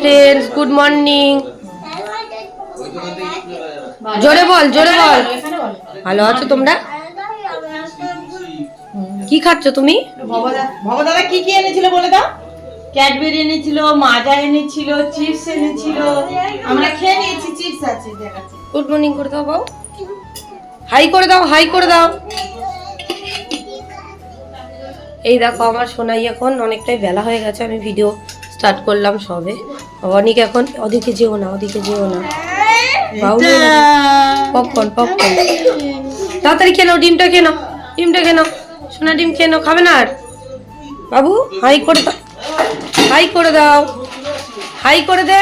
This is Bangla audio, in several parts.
ফ্রেন্ডস গুড মর্নিং জোরে বল জোরে বল। ভালো আছো তোমরা? কি খাচ্ছ তুমি? ভবদাদা কি কি এনেছিল বলে দাও? ক্যাডবেরি এনেছিল মাজা এনেছিল চিপস এনেছিল। আমরা খেয়ে নিয়েছি চিপস আছে গুড মর্নিং করে দাও বাবু। হাই করে দাও হাই করে দাও। এই দেখো আমার সোনাই এখন অনেকটাই বেলা হয়ে গেছে আমি ভিডিও স্টার্ট করলাম সবে। অনেক এখন ওদিকে যেও না ওদিকে যেও না। বাবু পপকর্ন পপকর্ন তাড়াতাড়ি খেলো ডিমটা খেনো ডিমটা খেনো সোনা ডিম খেনো খাবে না আর। বাবু হাই করে দাও। হাই করে দাও। হাই করে দে।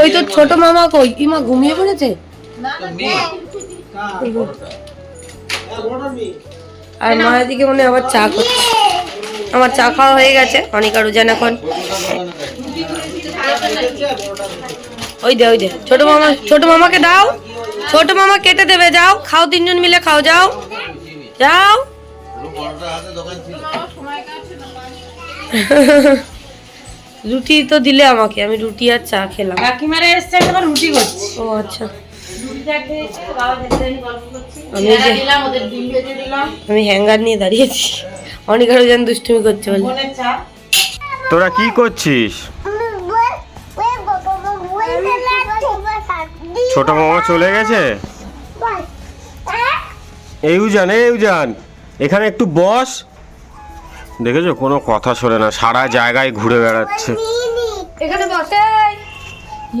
ওই তো ছোট মামা কই? ইমা ঘুমিয়ে পড়েছে? আর মা দিকে মনে আবার চা করছে। আমার চা খাওয়া হয়ে গেছে অনেক আর উজান এখন। ওই দে ওই দে। ছোট মামা ছোট মামাকে দাও। ছোট মামা কেটে দেবে যাও। খাও তিনজন মিলে খাও যাও। যাও। রুটি তো দিলে আমাকে আমি রুটি আর চা খেলাম। কাকিমারা এসছে রুটি করছি। ও আচ্ছা। আমি হ্যাঙ্গার নিয়ে দাঁড়িয়েছি। অনেক আরও যেন দুষ্টুমি করছে বলে। তোরা কি করছিস? ছোট মামা চলে গেছে? এই উজান এই উজান এখানে একটু বস। দেখেছ কোনো কথা শোনে না সারা জায়গায় ঘুরে বেড়াচ্ছে। এখানে বসে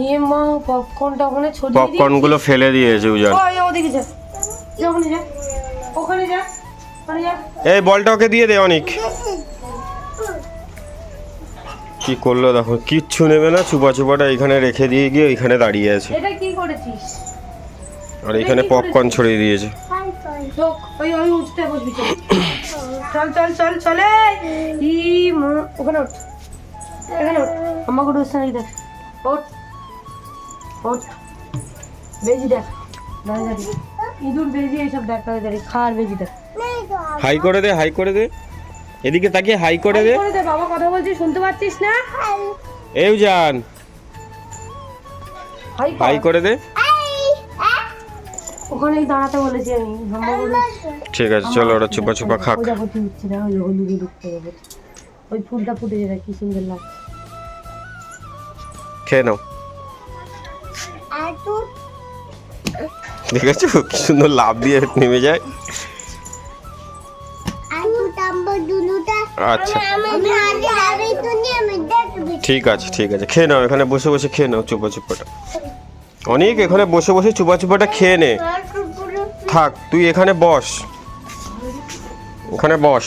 ইয়ে মা পপকর্নটা ওখানে ছড়িয়ে পপকর্নগুলো ফেলে দিয়েছে উজান। ওই ওদিকে যা। যা ওখানে যা। ওখানে যা। ওখানে যা। এই বলটা ওকে দিয়ে দে অনেক। কি করল দেখো কিচ্ছু নেবে না চুপা চুপাটা এখানে রেখে দিয়ে গিয়ে ওইখানে দাঁড়িয়ে আছে। এটা কি করেছিস? আর এখানে পপকর্ন ছড়িয়ে দিয়েছে। ওই ওই উঠতে বসবি চল। চল চল চল ই ওখানে ওঠ। এখানে ওঠ। আমাকে দেখ। ওঠ। ওঠ। বেজি দেখ। দাঁড়িয়ে দাঁড়িয়ে ইঁদুর বেজি এইসব দেখ দাঁড়িয়ে দাঁড়িয়ে খার বেজি দেখ। হাই করে দে হাই করে দে। এদিকে তাকিয়ে হাই করে দে। করে দে বাবা কথা বলছি শুনতে পাচ্ছিস না? এই উজান হাই হাই করে দে। ওখানেই দাঁড়াতে বলেছি আমি। ঠিক আছে চলো ওরা চুপা চুপা খাক। প্রজাপতি উঠছে না ওই হলুদ হলুদ প্রজাপতি ওই ফুলটা ফুটে যায় কি সুন্দর লাগছে খেয়ে নাও। দেখেছ? কি সুন্দর লাভ দিয়ে নেমে যায়। আচ্ছা। ঠিক আছে ঠিক আছে। খেয়ে নাও এখানে বসে বসে খেয়ে নাও চুপা চুপাটা। অনেক এখানে বসে বসে চুপা চুপাটা খেয়ে নে। থাক তুই এখানে বস। ওখানে বস।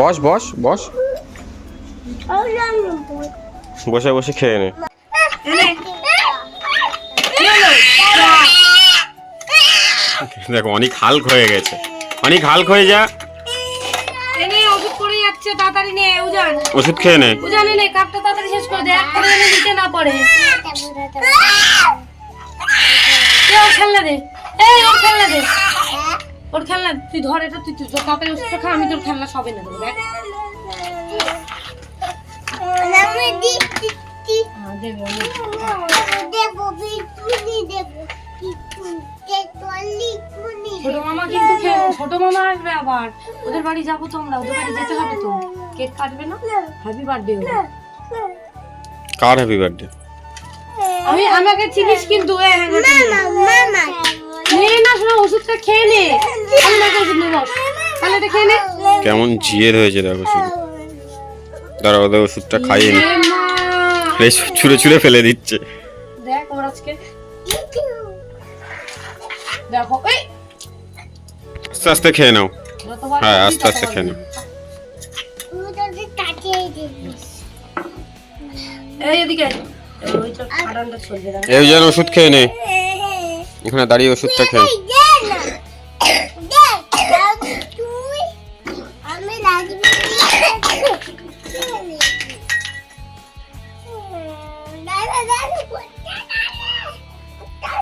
বস বস বস। বসে বসে খেয়ে নে। দেখো অনেক হালক হয়ে গেছে। অনেক হালক হয়ে যা। এনে ওষুধ পড়ে যাচ্ছে তাড়াতাড়ি নে উজান। ওষুধ খেয়ে নে। উজানে নে কাপটা তাড়াতাড়ি শেষ করে দে এক করে এনে নিচে না পড়ে এ ওর খেলনা দে। এই ওর খেলনা দে। ওর খেলনা তুই ধর এটা তুই তুই তাড়াতাড়ি ওষুধটা খা আমি তোর খেলনা সবে না দেবো দেখ হ্যাঁ, দেবে আমি। ছোট মামা কিন্তু ছোট মামা আসবে আবার। ওদের বাড়ি যাব তো আমরা ওদের বাড়ি যেতে হবে তো। কেক কাটবে না? হ্যাপি বার্থডে কার হ্যাপি বার্থডে আমি আমাকে চিনিস কিন্তু না শোনা ওষুধটা খেয়ে নে। আমি নাকি ওষুধ নেব তাহলে এটা খেয়ে নে। কেমন জিয়ের হয়েছে দেখো শুধু। দাঁড়া ওদের ওষুধটা খাইয়ে নি। এই ছুঁড়ে ছুঁড়ে ফেলে দিচ্ছে। দেখ ওর আজকে দেখো এই! আস্তে আস্তে খেয়ে নাও। হ্যাঁ আস্তে আস্তে খেয়ে নাও। এই যেন ওষুধ খেয়ে নে। এখানে দাঁড়িয়ে ওষুধটা খেয়ে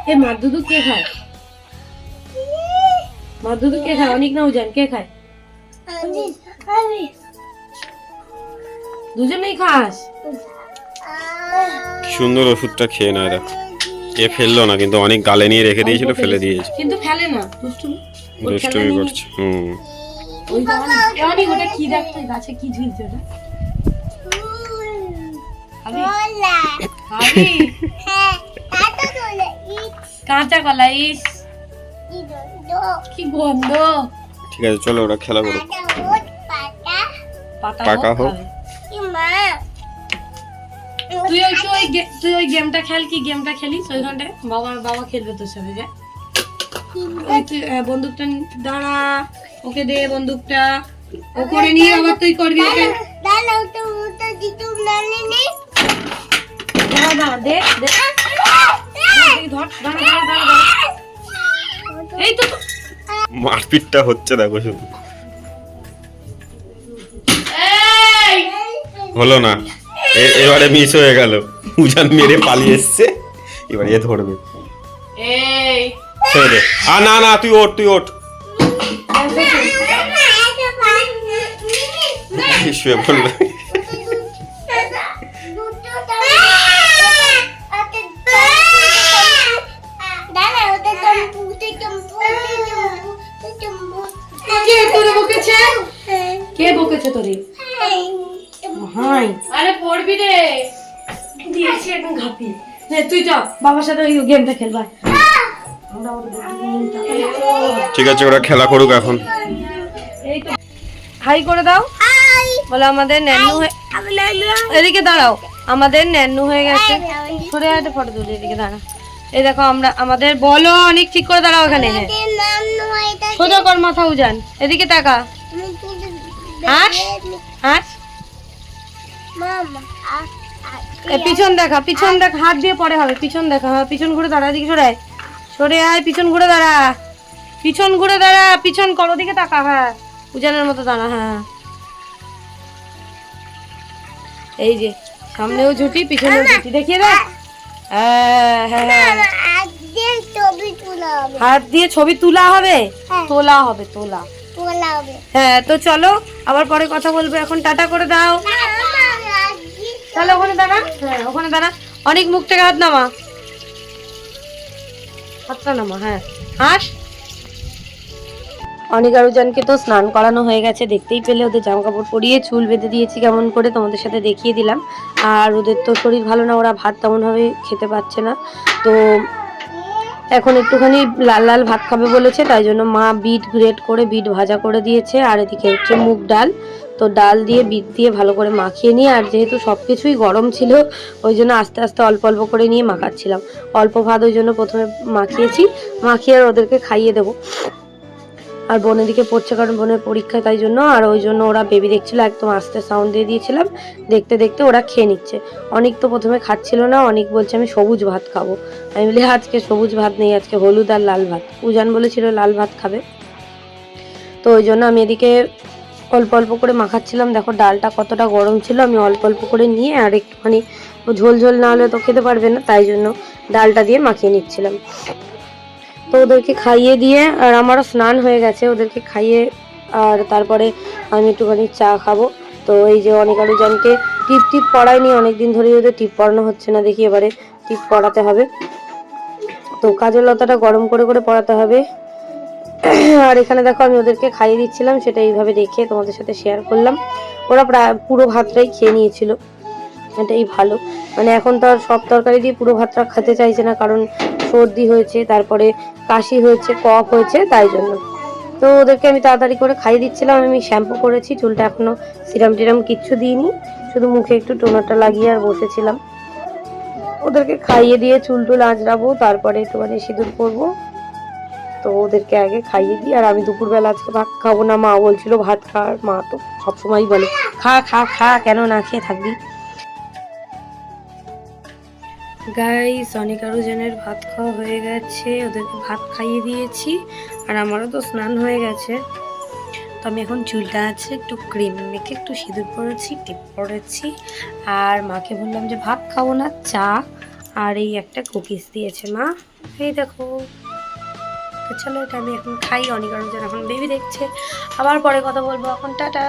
এ মার দুধু কে খায়? মার দুধু কে খায়? অনেক নাও জান কে খায়? আমি আমি দুজনেই খাস সুন্দর ওষুধটা খেয়ে নেয় দেখো। এ ফেলল না কিন্তু অনেক গালে নিয়ে রেখে দিয়েছিল ফেলে দিয়েছে। কিন্তু ফেলে না দুষ্টুমি। দুষ্টুমি করছে হুম। ওই অনেক- অনেক ওটা কি দেখতে গাছে কি ঝুলছে ওটা? কাঁচা কলা ইস কি গন্ধ ঠিক আছে চলো ওরা খেলা পাতা পাকা হোক। তুই ওই তুই ওই গে- তুই ওই গেমটা খেল কি গেমটা খেলিস ওইখানটায়? বাবা বাবা খেলবে তোর সাথে যা। বন্দুকটা দাঁড়া ওকে দে বন্দুকটা। ও করে নিয়ে আবার তুই করবি ওকে। দাঁড়াও তো তো দিতু নানি দাঁড়া দাঁড়া দে দে। এই ধর দাঁড়া দাঁড়া দাঁড়া দাঁড়া। এই তো তো। মারপিটটা হচ্ছে দেখো শুধু হলো না এবারে মিস হয়ে গেল উজান মেরে পালিয়ে এসছে এবার এ ধরবে ছেড়ে দে আ না না তুই ওঠ তুই ওঠ শুয়ে পড়বে কে বকেছে তোরে। হাই। আরে পড়বি রে। দিয়েছি একদম ঘাপি। নে তুই যা বাবার সাথে ওই গেমটা খেলবা। ঠিক আছে ওরা খেলা করুক এখন। হাই করে দাও। বলে আমাদের ন্যান্নু হয়ে এদিকে দাঁড়াও। আমাদের ন্যান্নু হয়ে গেছে। সরে একটা ফটো তুলি এদিকে দাঁড়া। এই দেখো আমরা আমাদের বলো অনেক ঠিক করে দাঁড়াও এখানে। সোজা কর মাথা উজান। এদিকে তাকা। হাস হাস পিছন দেখা পিছন দেখ হাত দিয়ে পরে হবে পিছন দেখা হ্যাঁ পিছন ঘুরে দাঁড়া এদিকে সরে সরে আয় পিছন ঘুরে দাঁড়া। পিছন ঘুরে দাঁড়া পিছন কর ওদিকে তাকা হ্যাঁ উজানের মতো দাঁড়া হ্যাঁ এই যে সামনেও ঝুটি পিছনেও ঝুটি দেখিয়ে দেখ হ্যাঁ হ্যাঁ ছবি তোলা হবে। হাত দিয়ে ছবি তোলা হবে? হ্যাঁ। তোলা হবে তোলা। হ্যাঁ তো চলো, আবার পরে কথা বলব। এখন টাটা করে দাও। তাহলে ওখানে দাঁড়া। হ্যাঁ ওখানে দাঁড়া। অনেক মুখ থেকে হাত নামা। হাতটা নামা হ্যাঁ। হাস। অনেক আরুজানকে তো স্নান করানো হয়ে গেছে, দেখতেই পেলে। ওদের জামা কাপড় পরিয়ে চুল বেঁধে দিয়েছি কেমন করে, তোমাদের সাথে দেখিয়ে দিলাম। আর ওদের তো শরীর ভালো না, ওরা ভাত তেমনভাবে খেতে পাচ্ছে না। তো এখন একটুখানি লাল লাল ভাত খাবে বলেছে, তাই জন্য মা বিট গ্রেট করে বিট ভাজা করে দিয়েছে, আর এদিকে হচ্ছে মুগ ডাল। তো ডাল দিয়ে, বিট দিয়ে ভালো করে মাখিয়ে নিয়ে, আর যেহেতু সব কিছুই গরম ছিল, ওই জন্য আস্তে আস্তে অল্প অল্প করে নিয়ে মাখাচ্ছিলাম। অল্প ভাত ওই জন্য প্রথমে মাখিয়েছি, মাখিয়ে আর ওদেরকে খাইয়ে দেবো। আর বোনের দিকে পড়ছে কারণ বোনের পরীক্ষা তাই জন্য, আর ওই জন্য ওরা বেবি দেখছিল, একদম আস্তে সাউন্ড দিয়ে দিয়েছিলাম, দেখতে দেখতে ওরা খেয়ে নিচ্ছে। অনেক তো প্রথমে খাচ্ছিল না, অনেক বলছে আমি সবুজ ভাত খাব। আমি বলি, আজকে সবুজ ভাত নেই, আজকে হলুদ আর লাল ভাত। উজান বলেছিল লাল ভাত খাবে। তো ওই জন্য আমি এদিকে অল্প অল্প করে মাখাচ্ছিলাম। দেখো ডালটা কতটা গরম ছিল, আমি অল্প অল্প করে নিয়ে আর একটুখানি ঝোল ঝোল না হলে তো খেতে পারবে না, তাই জন্য ডালটা দিয়ে মাখিয়ে নিচ্ছিলাম। তো ওদেরকে খাইয়ে দিয়ে, আর আমারও স্নান হয়ে গেছে, ওদেরকে খাইয়ে, আর তারপরে আমি একটুখানি চা খাব। তো এই যে অনেক আরুজনকে টিপ টিপ পড়ায়নি, অনেকদিন ধরেই ওদের টিপ পড়ানো হচ্ছে না, দেখি এবারে টিপ পড়াতে হবে। তো কাজের লতাটা গরম করে করে পড়াতে হবে। আর এখানে দেখো আমি ওদেরকে খাইয়ে দিচ্ছিলাম, সেটা এইভাবে দেখে তোমাদের সাথে শেয়ার করলাম। ওরা প্রায় পুরো ভাতটাই খেয়ে নিয়েছিল। এটাই ভালো। মানে এখন তো আর সব তরকারি দিয়ে পুরো ভাতটা খেতে চাইছে না, কারণ সর্দি হয়েছে, তারপরে কাশি হয়েছে, কফ হয়েছে, তাই জন্য। তো ওদেরকে আমি তাড়াতাড়ি করে খাইয়ে দিচ্ছিলাম, আমি শ্যাম্পু করেছি, চুলটা এখনও সিরাম টিরাম কিচ্ছু দিইনি, শুধু মুখে একটু টোনারটা লাগিয়ে আর বসেছিলাম। ওদেরকে খাইয়ে দিয়ে চুল টুল আঁচড়াবো, তারপরে একটুখানি সিঁদুর করব তো ওদেরকে আগে খাইয়ে দিই, আর আমি দুপুরবেলা আজকে ভাত খাব না, মা বলছিল ভাত খা, আর মা তো সবসময়ই বলে, খা খা খা, কেন না খেয়ে থাকবি? গাইস অনেক আরও জনের ভাত খাওয়া হয়ে গেছে, ওদেরকে ভাত খাইয়ে দিয়েছি, আর আমারও তো স্নান হয়ে গেছে। তো আমি এখন চুলটা আছে, একটু ক্রিম মেখে একটু সিঁদুর পরেছি, টিপ পরেছি, আর মাকে বললাম যে ভাত খাব না, চা, আর এই একটা কুকিজ দিয়েছে মা। এই দেখো চলো এটা আমি এখন খাই, অনেক আরও জন এখন বেবি দেখছে। আবার পরে কথা বলব, এখন টাটা।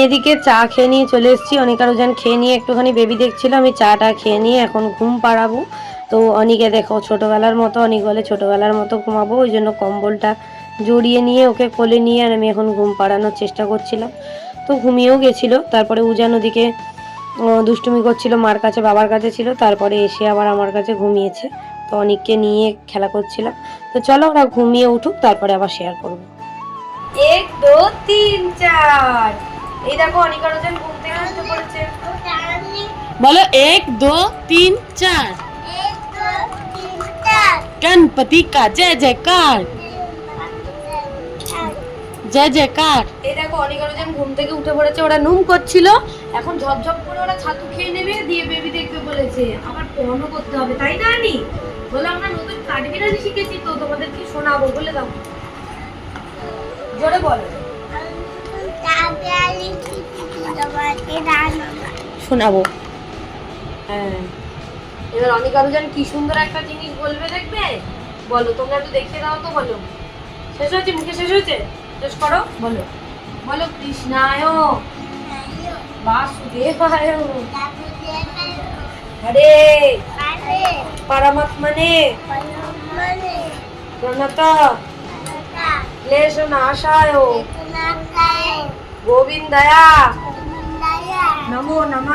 এদিকে চা খেয়ে নিয়ে চলে এসেছি। অনেক আরও যেন খেয়ে নিয়ে একটুখানি বেবি দেখছিল। আমি চাটা খেয়ে নিয়ে এখন ঘুম পাড়াবো। তো অনিকে দেখো, ছোটোবেলার মতো অনেক বলে ছোটোবেলার মতো ঘুমাবো। ওই জন্য কম্বলটা জড়িয়ে নিয়ে ওকে কোলে নিয়ে আর আমি এখন ঘুম পাড়ানোর চেষ্টা করছিলাম। তো ঘুমিয়েও গেছিল। তারপরে উজান ওদিকে দুষ্টুমি করছিল, মার কাছে, বাবার কাছে ছিল। তারপরে এসে আবার আমার কাছে ঘুমিয়েছে। তো অনেককে নিয়ে খেলা করছিলাম। তো চলো ওরা ঘুমিয়ে উঠুক, তারপরে আবার শেয়ার করব। এক, দো, তিন, চার। এই দেখো ঘুম থেকে পড়েছে। বলো এক দো তিন চার। গণপতি কা জয় জয়কার। জয় জয়কার। এই দেখো অনিকা ঘুম থেকে উঠে পড়েছে ওরা নুম করছিল। এখন ঝপঝপ করে ওরা ছাতু খেয়ে নেবে দিয়ে বেবি দেখবে বলেছে। আমার পড়ানো করতে হবে তাই না আনি? বলে আমরা নতুন শিখেছি তো তোমাদেরকে শোনাবো বলে দাও। জোরে বলো। শোনাবো হ্যাঁ। এবার অনিকা রোজন কি সুন্দর একটা জিনিস বলবে দেখবে? বলো তোমরা একটু দেখিয়ে দাও তো বলো। শেষ হয়েছে? মুখে শেষ হয়েছে? শেষ করো। বলো। বলো কৃষ্ণায় বাসুদেবায় হরে। পরমাত্মনে। প্রণত। ক্লেশ নাশায় গোবিন্দায়া। নমো নমঃ।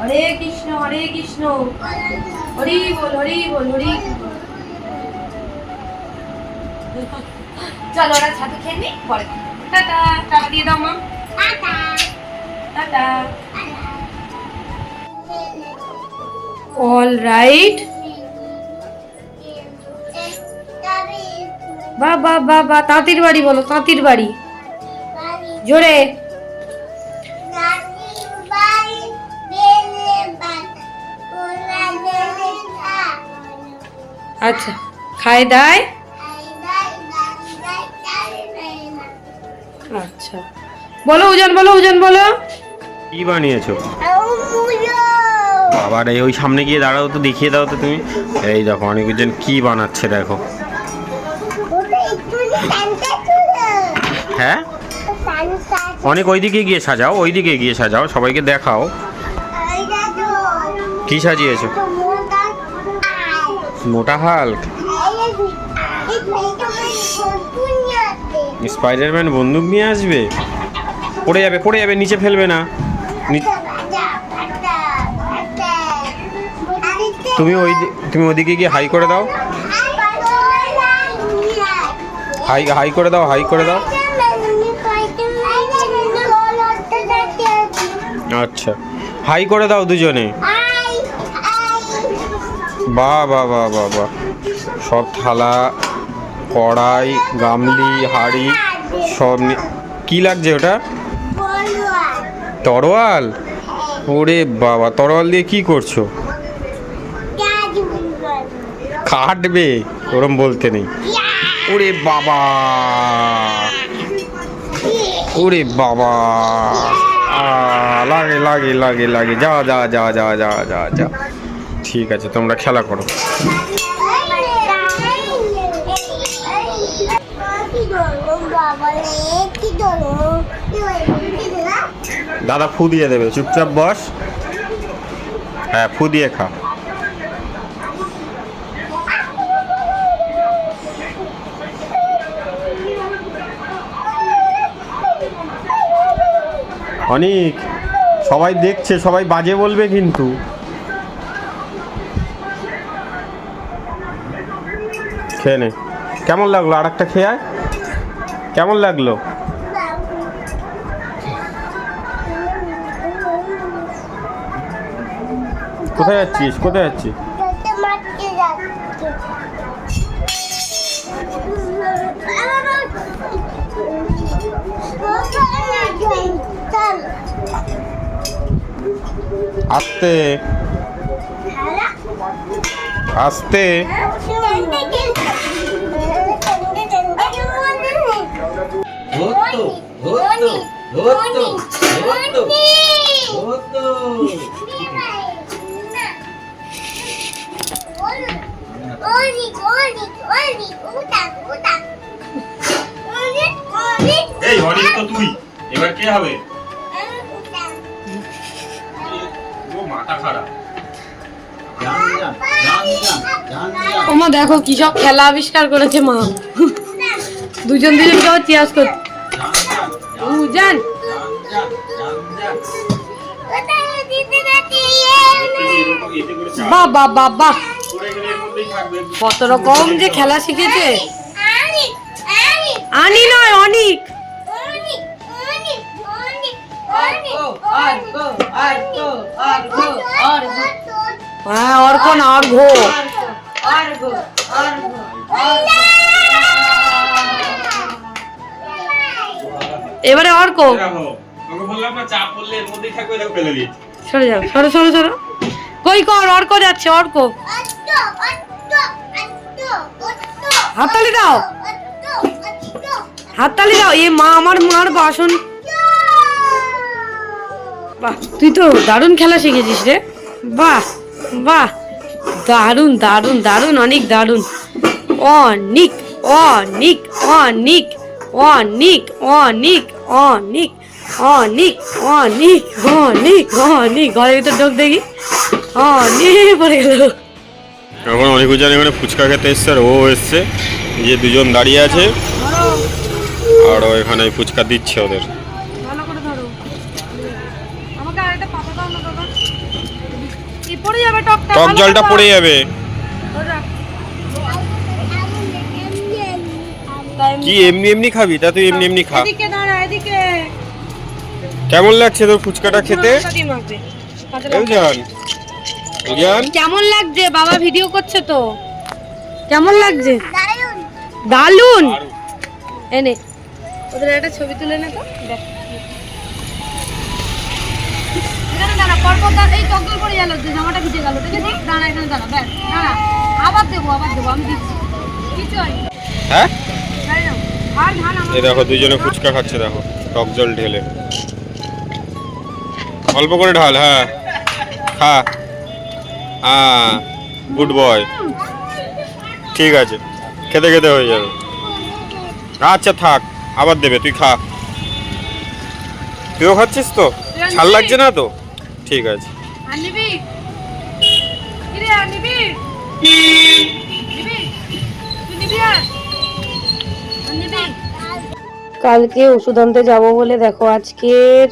হরে কৃষ্ণ হরে কৃষ্ণ। হরি বল হরি বল, হরি চলো ওরা ছাতু খেয়ে নি, পরে টাটা টাটা, দিয়ে দাও মা। টাটা। অল রাইট বা বা বা বা তাঁতির বাড়ি বলো, তাঁতির বাড়ি। জোরে। আচ্ছা খায় দায় আচ্ছা। বলো উজান বলো উজান, বলো। কি বানিয়েছো? বাবার এই ওই সামনে গিয়ে দাঁড়াও তো, দেখিয়ে দাও তো তুমি। এই দেখো অনেকজন কি বানাচ্ছে, দেখো। হ্যাঁ? অনেক ওইদিকে গিয়ে সাজাও, ওইদিকে গিয়ে সাজাও, সবাইকে দেখাও। কি সাজিয়েছো? মোটা হাল্ক। স্পাইডারম্যান বন্দুক নিয়ে আসবে? পড়ে যাবে পড়ে যাবে, নিচে ফেলবে না। তুমি ওই তুমি ওদিকে গিয়ে হাই করে দাও। হাই হাই করে দাও হাই করে দাও। আচ্ছা। হাই করে দাও দুজনে। বাহ বাহ সব থালা, কড়াই, গামলি, হাঁড়ি, সব কি লাগছে ওটা? তরোয়াল? ওরে বাবা, তরোয়াল দিয়ে কি করছ? কাটবে, ওরম বলতে নেই। ওরে বাবা! ওরে বাবা! লাগে লাগে লাগে লাগে। যা যা যা যা যা যা যা। ঠিক আছে, তোমরা খেলা করো। দাদা ফু দিয়ে দেবে, চুপচাপ বস। হ্যাঁ ফু দিয়ে খা। অনেক, সবাই দেখছে, সবাই বাজে বলবে কিন্তু। খেয়ে নে। কেমন লাগল আর একটা খেয়ে আয়। কেমন লাগল? কোথায় যাচ্ছিস? কোথায় যাচ্ছিস? আস্তে আস্তে। এই তো তুই। এবার কে হবে? মাথা খারাপ। ও মা দেখো কি সব খেলা আবিষ্কার করেছে মা। দুজন দুজন কেউ চিয়াস করছে উজান বা বা বা বা কত রকম যে খেলা শিখেছে। আনি নয় অনেক। আর গো আর গো আর গো আর গো হ্যাঁ অর্ক না অর্ঘ এবারে অর্ক সরে যাও সরো সরো সরো। কই কর অর্ক যাচ্ছে অর্ক হাততালি দাও। হাততালি দাও। এ মা আমার মার বাসন। বাহ তুই তো দারুণ খেলা শিখেছিস রে। বাহ। বাহ, দারুণ দারুণ দারুণ, অনেক, দারুণ। অনিক অনিক অনিক অনিক অনিক অনিক অনিক অনিক অনিক অনিক। ঘরের ভিতর ঢোক দেখি। অনেক পড়ে গেল। এখন অনেক উজান এখানে ফুচকা খেতে এসছে আর ও এসছে। যে দুজন দাঁড়িয়ে আছে। আর ও এখানে ফুচকা দিচ্ছে ওদের ভালো করে ধরো আমাকে আরেকটা পাতা দাও না দাদা কি পড়ে যাবে টকটা টক জলটা পড়ে যাবে। কি এমনি এমনি খাবি? তা তুই এমনি এমনি খা। এদিকে দাঁড়া এদিকে। কেমন লাগছে তোর ফুচকাটা খেতে? কেমন লাগছে? বাবা ভিডিও করছে তো। কেমন লাগছে? দারুণ এনে ওদের একটা ছবি তুলে নে তো। দেখ। এখানে দাঁড়া পরপর দাঁড়া এই টকল পড়ে গেল জামাটা ভিজে গেল দেখেছিস দাঁড়া এখানে দাঁড়া ব্যাস দাঁড়া। আবার দেবো আবার দেবো আমি দিচ্ছি। কিছু হ্যাঁ এই দেখো দুজনে ফুচকা খাচ্ছে দেখো টক জল ঢেলে। অল্প করে ঢাল হ্যাঁ। খা। হ্যাঁ গুড বয়। ঠিক আছে খেতে খেতে হয়ে যাবে। আচ্ছা থাক আবার দেবে তুই খা। তুইও খাচ্ছিস তো? ছাল লাগছে না তো? ঠিক আছে। কালকে ওষুধ আনতে যাব বলে দেখো আজকের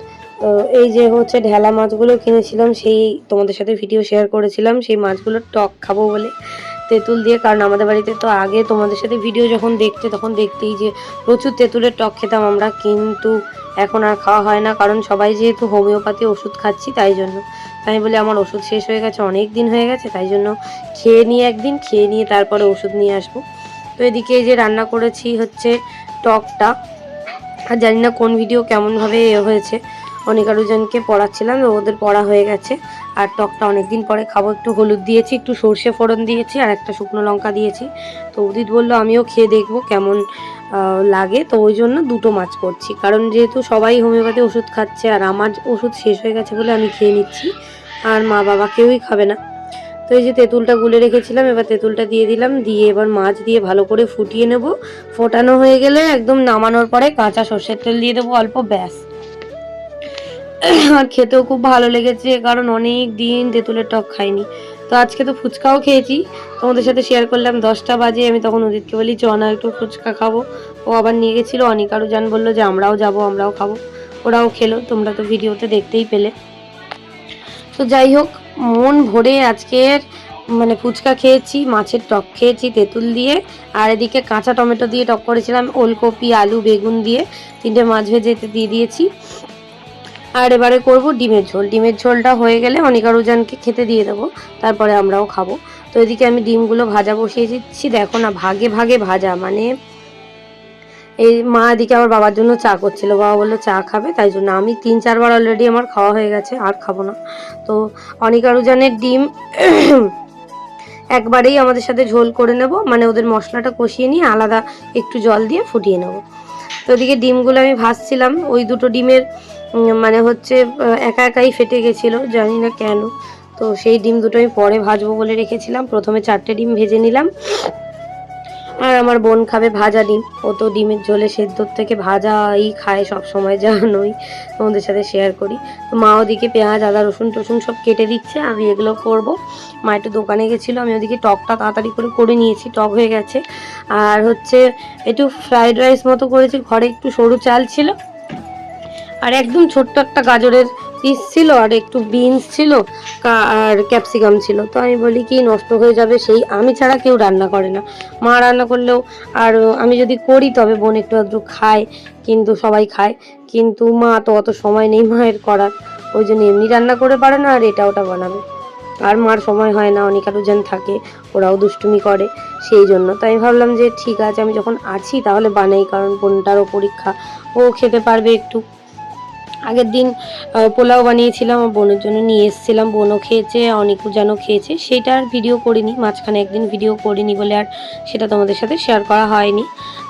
এই যে হচ্ছে ঢেলা মাছগুলো কিনেছিলাম সেই তোমাদের সাথে ভিডিও শেয়ার করেছিলাম সেই মাছগুলো টক খাব বলে তেঁতুল দিয়ে। কারণ আমাদের বাড়িতে তো আগে তোমাদের সাথে ভিডিও যখন দেখতে তখন দেখতেই যে প্রচুর তেঁতুলের টক খেতাম আমরা কিন্তু এখন আর খাওয়া হয় না, কারণ সবাই যেহেতু হোমিওপ্যাথি ওষুধ খাচ্ছি তাই জন্য। তাই বলে আমার ওষুধ শেষ হয়ে গেছে, অনেক দিন হয়ে গেছে, তাই জন্য খেয়ে নিয়ে একদিন, খেয়ে নিয়ে তারপরে ওষুধ নিয়ে আসব। তো এদিকে যে রান্না করেছি হচ্ছে টকটা। আর জানি না কোন ভিডিও কেমনভাবে এ হয়েছে। অনেক আরোজনকে পড়াচ্ছিলাম ওদের পড়া হয়ে গেছে। আর টকটা অনেকদিন পরে খাব, একটু হলুদ দিয়েছি, একটু সর্ষে ফোড়ন দিয়েছি, আর একটা শুকনো লঙ্কা দিয়েছি। তো উদিত বলল, আমিও খেয়ে দেখব কেমন লাগে, তো ওই জন্য দুটো মাছ করছি। কারণ যেহেতু সবাই হোমিওপ্যাথি ওষুধ খাচ্ছে আর আমার ওষুধ শেষ হয়ে গেছে বলে আমি খেয়ে নিচ্ছি, আর মা বাবা কেউই খাবে না। তো এই যে তেঁতুলটা গুলে রেখেছিলাম, এবার তেঁতুলটা দিয়ে দিলাম, দিয়ে এবার মাছ দিয়ে ভালো করে ফুটিয়ে নেব। ফোটানো হয়ে গেলে একদম নামানোর পরে কাঁচা সর্ষের তেল দিয়ে দেবো অল্প, ব্যাস। আর খেতেও খুব ভালো লেগেছে, কারণ অনেক দিন তেঁতুলের টক খাইনি। তো আজকে তো ফুচকাও খেয়েছি। তোমাদের সাথে শেয়ার করলাম, দশটা বাজে, আমি তখন উদিতকে বলি, চ, না, একটু ফুচকা খাব। ও আবার নিয়ে গেছিল, অনিকারও জান বলল যে, আমরাও যাব, আমরাও খাব। ওরাও খেলো, তোমরা তো ভিডিওতে দেখতেই পেলে। তো যাই হোক, মন ভরে আজকের মানে ফুচকা খেয়েছি, মাছের টক খেয়েছি, তেঁতুল দিয়ে, আর এদিকে কাঁচা টমেটো দিয়ে টক করেছিলাম, ওলকপি, আলু, বেগুন দিয়ে, তিনটে মাছ ভেজে দিয়ে দিয়েছি। আর এবারে করব ডিমের ঝোল। ডিমের ঝোলটা হয়ে গেলে অনিকা অনিকারুজানকে খেতে দিয়ে দেবো, তারপরে আমরাও খাব। তো এদিকে আমি ডিমগুলো ভাজা বসিয়ে দিচ্ছি। দেখো না, ভাগে ভাগে ভাজা মানে এই মা এদিকে আমার বাবার জন্য চা করছিল। বাবা বলল, চা খাবে? তাই জন্য আমি তিন চারবার অলরেডি আমার খাওয়া হয়ে গেছে, আর খাব না। তো অনিকা অনিকারুজানের ডিম একবারেই আমাদের সাথে ঝোল করে নেব। মানে ওদের মশলাটা কষিয়ে নিয়ে আলাদা একটু জল দিয়ে ফুটিয়ে নেব। তো ওদিকে ডিমগুলো আমি ভাজছিলাম। ওই দুটো ডিমের মানে হচ্ছে একা একাই ফেটে গেছিল, জানি না কেন। তো সেই ডিম দুটো আমি পরে ভাজবো বলে রেখেছিলাম। প্রথমে চারটে ডিম ভেজে নিলাম। আর আমার বোন খাবে ভাজা ডিম। ও তো ডিমের ঝোলে সেদ্ধর থেকে ভাজাই খায় সব সময়, জানোই। তোমাদের সাথে শেয়ার করি। তো মা ওদিকে পেঁয়াজ, আদা, রসুন টসুন সব কেটে দিচ্ছে। আমি এগুলো করব। মা একটু দোকানে গেছিল। আমি ওদিকে টকটা তাড়াতাড়ি করে করে নিয়েছি। টক হয়ে গেছে। আর হচ্ছে, একটু ফ্রাইড রাইস মতো করেছি। ঘরে একটু সরু চাল ছিল। আর একদম ছোট্ট একটা গাজরের পিস ছিল, আর একটু বিনস ছিল আর ক্যাপসিকাম ছিল। তো আমি বলি কি, নষ্ট হয়ে যাবে সেই আমি ছাড়া কেউ রান্না করে না। মা রান্না করলেও আর আমি যদি করি, তবে বোন একটু আধটু খায়, কিন্তু সবাই খায়। কিন্তু মা তো অত সময় নেই মায়ের করার। ওই জন্য এমনি রান্না করে পারে না, আর এটা ওটা বানাবে। আর মার সময় হয় না, অনেক আরও জন থাকে, ওরাও দুষ্টুমি করে সেই জন্য। তাই ভাবলাম যে ঠিক আছে, আমি যখন আছি তাহলে বানাই, কারণ বোনটারও পরীক্ষা, ও খেতে পারবে একটু। আগের দিন পোলাও বানিয়েছিলাম, আমার বোনের জন্য নিয়ে এসেছিলাম, বোনও খেয়েছে, অনেকু যেন খেয়েছে সেটা আর ভিডিও করিনি, মাঝখানে একদিন ভিডিও করিনি বলে আর সেটা তোমাদের সাথে শেয়ার করা হয়নি।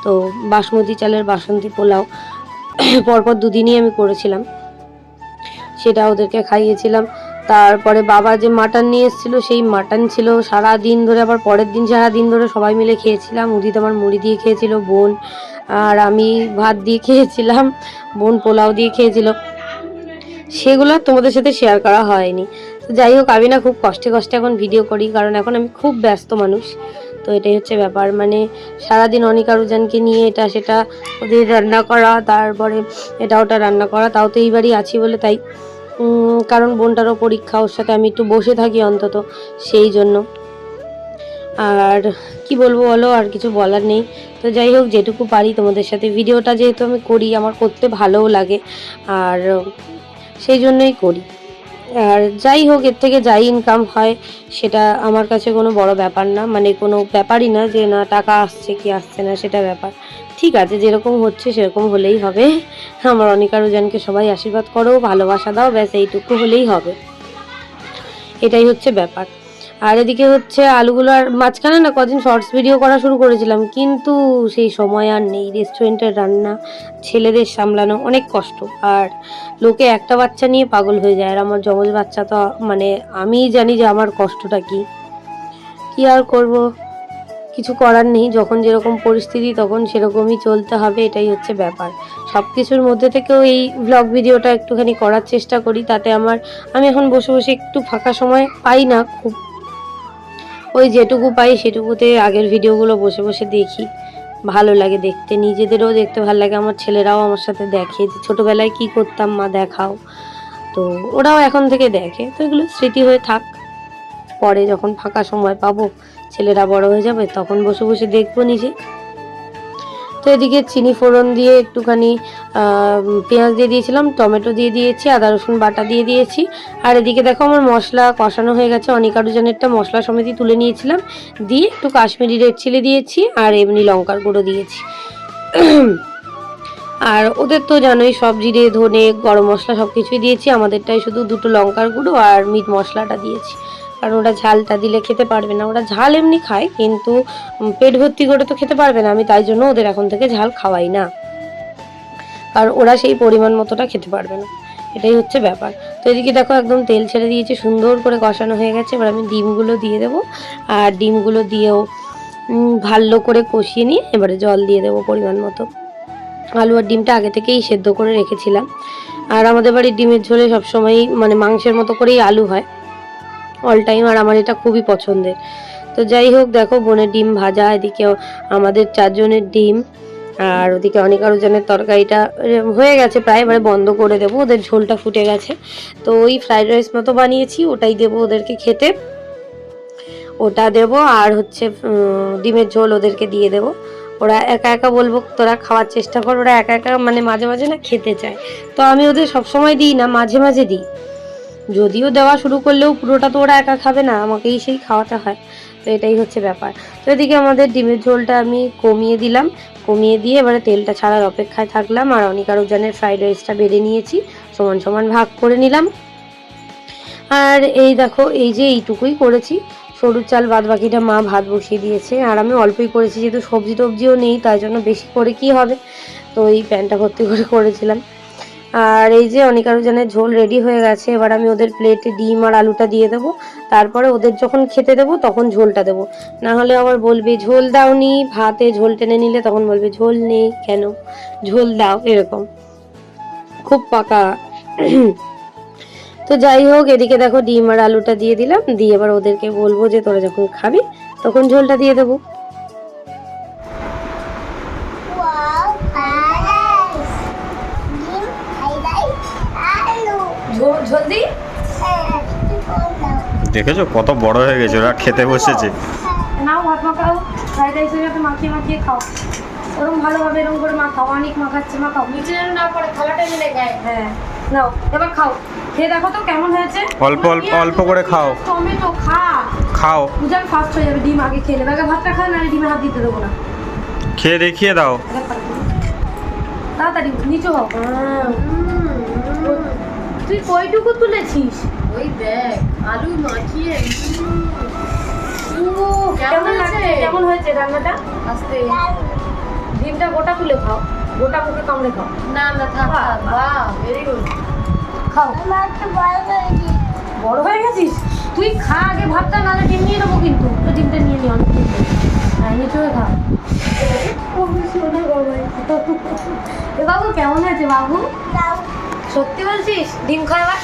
তো বাসমতি চালের বাসন্তী পোলাও পরপর দুদিনই আমি করেছিলাম। সেটা ওদেরকে খাইয়েছিলাম। তারপরে বাবা যে মাটন নিয়ে এসেছিল, সেই মাটন ছিল সারা দিন ধরে, আবার পরের দিন সারা দিন ধরে সবাই মিলে খেয়েছিলাম। উদিত আমার মুড়ি দিয়ে খেয়েছিল, বোন আর আমি ভাত দিয়ে খেয়েছিলাম, বোন পোলাও দিয়ে খেয়েছিল। সেগুলো তোমাদের সাথে শেয়ার করা হয়নি। তো যাই হোক, আমি না খুব কষ্টে কষ্টে এখন ভিডিও করি, কারণ এখন আমি খুব ব্যস্ত মানুষ। তো এটাই হচ্ছে ব্যাপার মানে সারাদিন অনেক আরুজানকে নিয়ে এটা সেটা ওদের রান্না করা, তারপরে এটা ওটা রান্না করা, তাও তো এইবারই আছি বলে তাই কারণ বোনটারও পরীক্ষা, ওর সাথে আমি একটু বসে থাকি অন্তত, সেই জন্য। আর কি বলব বলো, আর কিছু বলার নেই। তো যাই হোক, যেটুকু পারি তোমাদের সাথে। ভিডিওটা যেহেতু আমি করি, আমার করতে ভালোও লাগে, আর সেই জন্যই করি। আর যাই হোক, এর থেকে যাই ইনকাম হয়, সেটা আমার কাছে কোনো বড় ব্যাপার না। মানে কোনো ব্যাপারই না যে না, টাকা আসছে কি আসছে না, সেটা ব্যাপার। ঠিক আছে, যেরকম হচ্ছে সেরকম হলেই হবে। আমার অনেক আরোজনকে সবাই আশীর্বাদ করো, ভালোবাসা দাও, ব্যাস এইটুকু হলেই হবে। এটাই হচ্ছে ব্যাপার। আর এদিকে হচ্ছে আলুগুলো আর মাঝখানে না কদিন শর্টস ভিডিও করা শুরু করেছিলাম, কিন্তু সেই সময় আর নেই। রেস্টুরেন্টের রান্না, ছেলেদের সামলানো অনেক কষ্ট। আর লোকে একটা বাচ্চা নিয়ে পাগল হয়ে যায়, আর আমার জমজ বাচ্চা তো মানে আমিই জানি যে আমার কষ্টটা কি। কি আর করব? কিছু করার নেই, যখন যেরকম পরিস্থিতি তখন সেরকমই চলতে হবে, এটাই হচ্ছে ব্যাপার। সব কিছুর মধ্যে থেকেও এই ব্লগ ভিডিওটা একটুখানি করার চেষ্টা করি, তাতে আমার, আমি এখন বসে বসে একটু ফাঁকা সময় পাই না, খুব ওই যেটুকু পাই সেটুকুতে আগের ভিডিওগুলো বসে বসে দেখি। ভালো লাগে দেখতে, নিজেদেরও দেখতে ভালো লাগে, আমার ছেলেরাও আমার সাথে দেখে যে ছোটোবেলায় কী করতাম, মা দেখাও। তো ওরাও এখন থেকে দেখে, তো এগুলো স্মৃতি হয়ে থাক। পরে যখন ফাঁকা সময় পাবো ছেলেরা বড় হয়ে যাবে, তখন বসে বসে দেখব নিজে। তো এদিকে চিনি ফোড়ন দিয়ে একটুখানি পেঁয়াজ দিয়ে দিয়েছিলাম, টমেটো দিয়ে দিয়েছি, আদা, রসুন, বাটা দিয়ে দিয়েছি। আর এদিকে দেখো আমার মশলা কষানো হয়ে গেছে, অনেক আরুজনেরটা মশলা সমেতই তুলে নিয়েছিলাম, দিয়ে একটু কাশ্মীরি রেড চিলি দিয়েছি, আর এমনি লঙ্কার গুঁড়ো দিয়েছি। আর ওদের তো জানোই, সব জিরে, ধনে, গরম মশলা সব কিছুই দিয়েছি, আমাদেরটাই শুধু দুটো লঙ্কার গুঁড়ো আর মিট মশলাটা দিয়েছি। কারণ ওরা ঝালটা দিলে খেতে পারবে না। ওরা ঝাল এমনি খায়, কিন্তু পেট ভর্তি করে তো খেতে পারবে না। আমি তাই জন্য ওদের এখন থেকে ঝাল খাওয়াই না। কারণ ওরা সেই পরিমাণ মতোটা খেতে পারবে না। এটাই হচ্ছে ব্যাপার। তো এদিকে দেখো একদম তেল ছেড়ে দিয়েছি, সুন্দর করে কষানো হয়ে গেছে। এবার আমি ডিমগুলো দিয়ে দেবো। আর ডিমগুলো দিয়েও ভালো করে কষিয়ে নিয়ে এবারে জল দিয়ে দেবো পরিমাণ মতো। আলু আর ডিমটা আগে থেকেই সেদ্ধ করে রেখেছিলাম। আর আমাদের বাড়ির ডিমের ঝোলে সবসময়ই মানে মাংসের মতো করেই আলু হয়। অল টাইম আর আমার এটা খুবই পছন্দের। তো যাই হোক, দেখো, বোনের ডিম ভাজা, এদিকে আমাদের চারজনের ডিম, আর ওদিকে অনেক আরও জনের তরকারিটা হয়ে গেছে প্রায়, এবারে বন্ধ করে দেবো, ওদের ঝোলটা ফুটে গেছে। তো ওই ফ্রাইড রাইস মতো বানিয়েছি, ওটাই দেবো ওদেরকে খেতে। ওটা দেবো, আর হচ্ছে ডিমের ঝোল ওদেরকে দিয়ে দেবো। ওরা একা একা বলব, তোরা খাওয়ার চেষ্টা কর। ওরা একা একা মানে মাঝে মাঝে না খেতে চায়। তো আমি ওদের সবসময় দিই না, মাঝে মাঝে দিই। যদিও দেওয়া শুরু করলেও পুরোটা তো ওরা একা খাবে না, আমাকেই সেই খাওয়াতে হয়। তো এটাই হচ্ছে ব্যাপার। তো এদিকে আমাদের ডিমের ঝোলটা আমি কমিয়ে দিলাম। কমিয়ে দিয়ে এবারে তেলটা ছাড়ার অপেক্ষায় থাকলাম আর অনেক আরও জনের ফ্রাইড রাইসটা বেড়ে নিয়েছি। সমান সমান ভাগ করে নিলাম। আর এই দেখো, এই যে এইটুকুই করেছি। সরু চাল বাদ বাকিটা মা ভাত বসিয়ে দিয়েছে। আর আমি অল্পই করেছি, যেহেতু সবজি টবজিও নেই, তাই জন্য বেশি করে কি হবে? তো এই প্যানটা ভর্তি করে করেছিলাম। আর এই যে অনিকার জনের ঝোল রেডি হয়ে গেছে, এবার আমি ওদের প্লেটে ডিম আর আলুটা দিয়ে দেবো। তারপরে ওদের যখন খেতে দেবো, তখন ঝোলটা দেবো। না হলে আবার বলবে, ঝোল দাও দাওনি, ভাতে ঝোল টেনে নিলে? তখন বলবে, ঝোল নেই, কেন? ঝোল দাও, এরকম। খুব পাকা। তো যাই হোক, এদিকে দেখো ডিম আর আলুটা দিয়ে দিলাম। দিয়ে এবার ওদেরকে বলব যে, তোরা যখন খাবি, তখন ঝোলটা দিয়ে দেবো। Down. দেখেছ? কত বড় হয়ে গেছে ওরা খেতে বসেছে। নাও ভাত মাখাও। ফ্রাইড রাইসের সাথে মাখিয়ে মাখিয়ে খাও। ওরকম ভালোভাবে এরকম করে মাখাও অনেক মাখাচ্ছে মাখাও। নিচে যেন না পড়ে থালাটা মিলে গায়ে। হ্যাঁ নাও এবার খাও। খেয়ে দেখো তো কেমন হয়েছে। অল্প অল্প অল্প করে খাও। টমেটো খা। খাও। বুঝান ফার্স্ট হয়ে যাবে ডিম আগে খেয়ে নেবে। আগে ভাতটা খা না ডিমে হাত দিতে দেবো না। খেয়ে দেখিয়ে দাও। তাড়াতাড়ি নিচু হও। তুই কইটুকু তুলেছিস? ওই দেখ আলু মাখিয়ে কেমন লাগছে হয়েছে? কেমন হয়েছে রান্নাটা? আস্তে। ডিমটা গোটা তুলে খাও গোটা মুখে কামড়ে খাও। না না থাক বাহ ভেরি গুড খাও। বড় হয়ে গেছিস? তুই খা আগে ভাতটা নালে ডিম নিয়ে নেব কিন্তু। তো ডিমটা নিয়ে নি অনেক ডিম হ্যাঁ নিচে হয়ে খা। বাবু। কেমন আছে বাবু। সত্যি বলছিস? ডিম খাও এবার।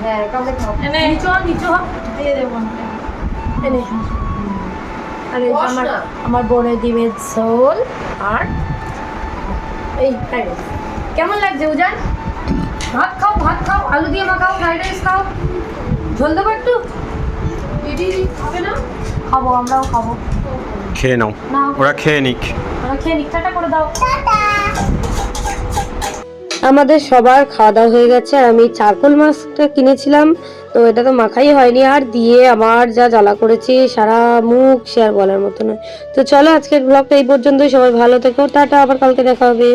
হ্যাঁ খাও নিচু নিচু দিয়ে দেবো এনে আরে বস আমার আমার বোনের ডিমের ঝোল আর এই ফ্রাইড রাইস কেমন লাগছে উজান? ভাত খাও ভাত খাও আলু দিয়ে মাখাও ফ্রাইড রাইস খাও। ঝোল দেবো একটু? দিদি খাবে না? খাব আমরাও খাব। খেয়ে নাও। ওরা খেয়ে নিক। আমরা খেয়ে নিকটাটা করে দাও। আমাদের সবার খাওয়া দাওয়া হয়ে গেছে। আর আমি চারকোল মাছটা কিনেছিলাম। তো এটা তো মাখাই হয়নি। আর দিয়ে আমার যা জ্বালা করেছি সারা মুখ সে আর বলার মতো নয়। তো চলো আজকের ব্লগটা এই পর্যন্তই। সবাই ভালো থেকো। টাটা। আবার কালকে দেখা হবে।